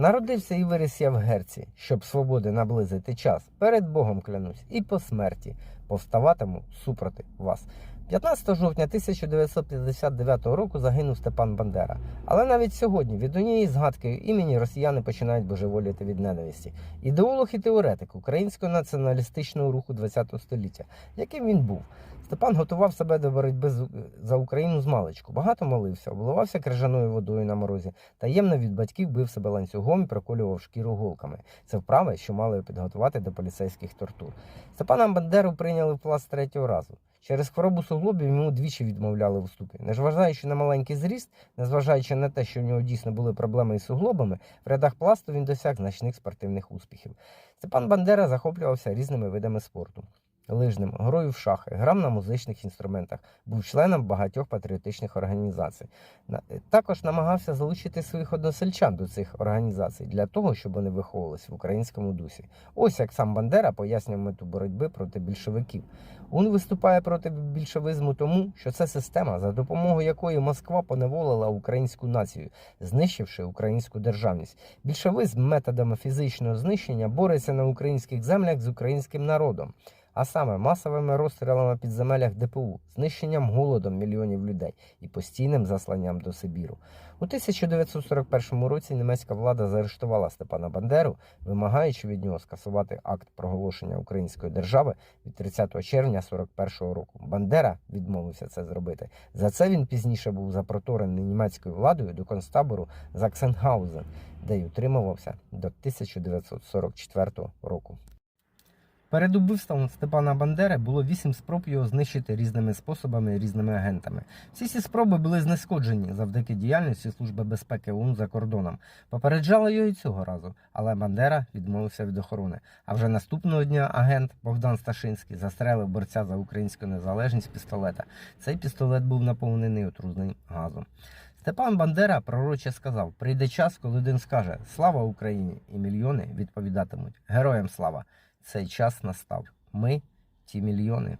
Народився і виріс я в Герці, щоб свободи наблизити час. Перед Богом клянусь, і по смерті повставатиму супроти вас. 15 жовтня 1959 року загинув Степан Бандера. Але навіть сьогодні від однієї згадки імені росіяни починають божеволіти від ненависті. Ідеолог і теоретик українського націоналістичного руху ХХ століття, яким він був. Степан готував себе до боротьби за Україну з маличку. Багато молився, обливався крижаною водою на морозі, таємно від батьків бив себе ланцюгом і проколював шкіру голками. Це вправи, що мали підготувати до поліцейських тортур. Степана Бандеру прийняли в пласт третього разу. Через хворобу суглобів йому двічі відмовляли в уступі. Незважаючи на маленький зріст, незважаючи на те, що в нього дійсно були проблеми із суглобами, в рядах пласту він досяг значних спортивних успіхів. Степан Бандера захоплювався різними видами спорту. Лижним, грою в шахи, грав на музичних інструментах, був членом багатьох патріотичних організацій. Також намагався залучити своїх односельчан до цих організацій для того, щоб вони виховувалися в українському дусі. Ось як сам Бандера пояснює мету боротьби проти більшовиків. Він виступає проти більшовизму тому, що це система, за допомогою якої Москва поневолила українську націю, знищивши українську державність. Більшовизм методами фізичного знищення бореться на українських землях з українським народом. А саме масовими розстрілами в підземеллях ДПУ, знищенням голодом мільйонів людей і постійним засланням до Сибіру. У 1941 році німецька влада заарештувала Степана Бандеру, вимагаючи від нього скасувати акт проголошення української держави від 30 червня 41 року. Бандера відмовився це зробити. За це він пізніше був запроторений німецькою владою до концтабору Заксенгаузен, де й утримувався до 1944 року. Перед убивством Степана Бандери було вісім спроб його знищити різними способами і різними агентами. Всі ці спроби були знешкоджені завдяки діяльності Служби безпеки ОУН за кордоном. Попереджали його і цього разу, але Бандера відмовився від охорони. А вже наступного дня агент Богдан Сташинський застрелив борця за українську незалежність пістолета. Цей пістолет був наповнений отрузним газом. Степан Бандера пророче сказав: прийде час, коли один скаже Слава Україні! і мільйони відповідатимуть Героям слава! Цей час настав. Ми ті мільйони.